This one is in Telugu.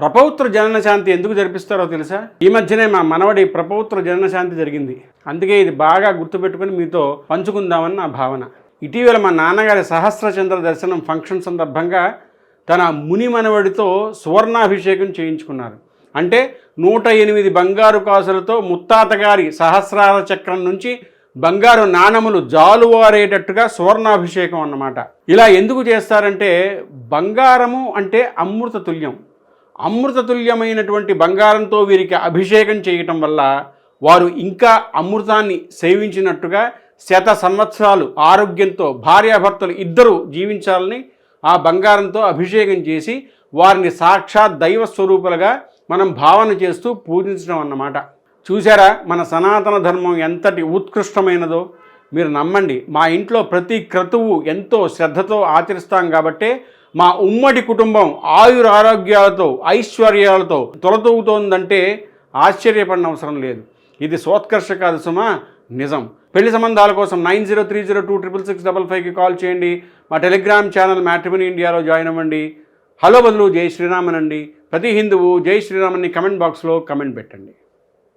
ప్రపౌత్ర జనన శాంతి ఎందుకు జరిపిస్తారో తెలుసా? ఈ మధ్యనే మా మనవడి ప్రపౌత్ర జనన శాంతి జరిగింది. అందుకే ఇది బాగా గుర్తుపెట్టుకుని మీతో పంచుకుందామని నా భావన. ఇటీవల మా నాన్నగారి సహస్రచంద్ర దర్శనం ఫంక్షన్ సందర్భంగా తన ముని మనవడితో సువర్ణాభిషేకం చేయించుకున్నారు. అంటే నూట ఎనిమిది బంగారు కాసులతో ముత్తాతగారి సహస్రార చక్రం నుంచి బంగారు నాణములు జాలువారేటట్టుగా సువర్ణాభిషేకం అన్నమాట. ఇలా ఎందుకు చేస్తారంటే బంగారము అంటే అమృత తుల్యం అమృతతుల్యమైనటువంటి బంగారంతో వీరికి అభిషేకం చేయటం వల్ల వారు ఇంకా అమృతాన్ని సేవించినట్టుగా శత సంవత్సరాలు ఆరోగ్యంతో భార్యాభర్తలు ఇద్దరూ జీవించాలని ఆ బంగారంతో అభిషేకం చేసి వారిని సాక్షాత్ దైవ స్వరూపులుగా మనం భావన చేస్తూ పూజించడం అన్నమాట. చూసారా మన సనాతన ధర్మం ఎంతటి ఉత్కృష్టమైనదో? మీరు నమ్మండి. మా ఇంట్లో ప్రతి క్రతువు ఎంతో శ్రద్ధతో ఆచరిస్తాం కాబట్టే మా ఉమ్మడి కుటుంబం ఆయుర ఆరోగ్యాలతో ఐశ్వర్యాలతో తొలతూగుతోందంటే ఆశ్చర్యపడిన అవసరం లేదు. ఇది సోత్కర్ష కాదు సుమా నిజం. పెళ్ళి సంబంధాల కోసం nine zero three zero two triple six double ఫైవ్కి కాల్ చేయండి. మా టెలిగ్రామ్ ఛానల్ మ్యాట్రిమనీ ఇండియాలో జాయిన్ అవ్వండి. హలో బదులు జై శ్రీరామన్ అండి ప్రతి హిందువు జై శ్రీరామన్ని కమెంట్ బాక్స్లో కమెంట్ పెట్టండి.